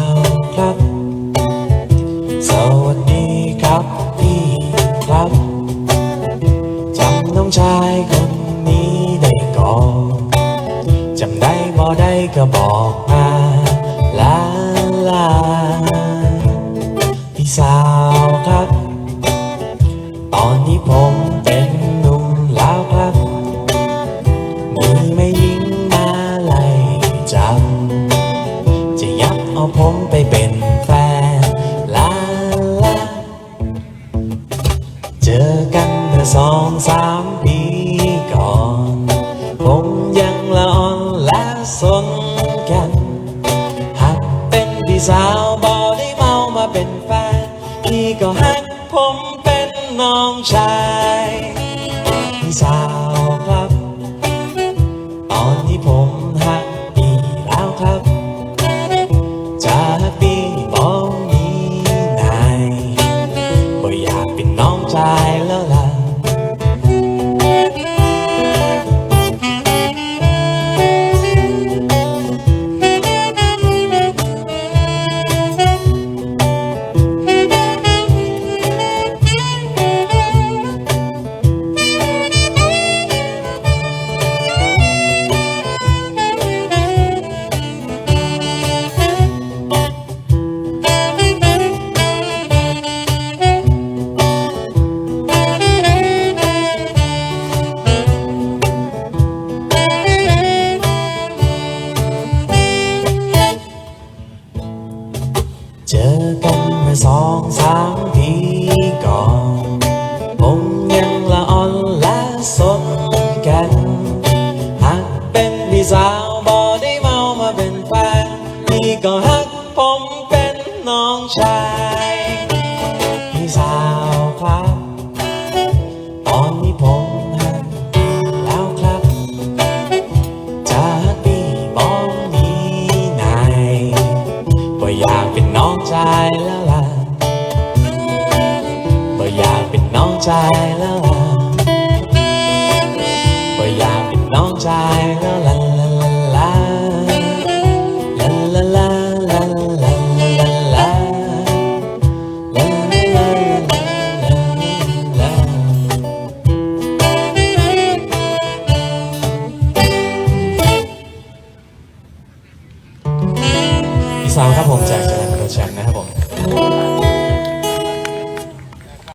าครับ สวัสดีครับพี่ครับ จำน้องชายคนนี้ได้ก่อนจำได้บ่ได้ก็บอกมาลาลา พี่สาวครับ ตอนนี้ผมเป็น มื่อสองสามปีก่อน ผมยังละอ่อนและสนกันหากเป็นพี่สาวบอได้เมามาเป็นแฟน พี่ก็หักผมเป็นน้องชายพี่สาวครับ ตอนนี้ผมหักพี่แล้วครับ จากพี่บอกนี้นายบ่อยากเป็นน้องชายแล้วล่ะ จอกันเมื่อสองสามปีก่อน ผมยังละอ่อนและสนกันหากเป็นพี่สาวบอได้เมามาเป็นแฟนพี่ก็หักผมเป็นน้องชาย พี่สาวครับ ชายแล้วล่ะบ่อยากเป็นน้องชายแล้วล่ะลาลาลาลาลาลาลาลาลาที่สาวครับผมจากจันทร์โปรชั่นนะครับผม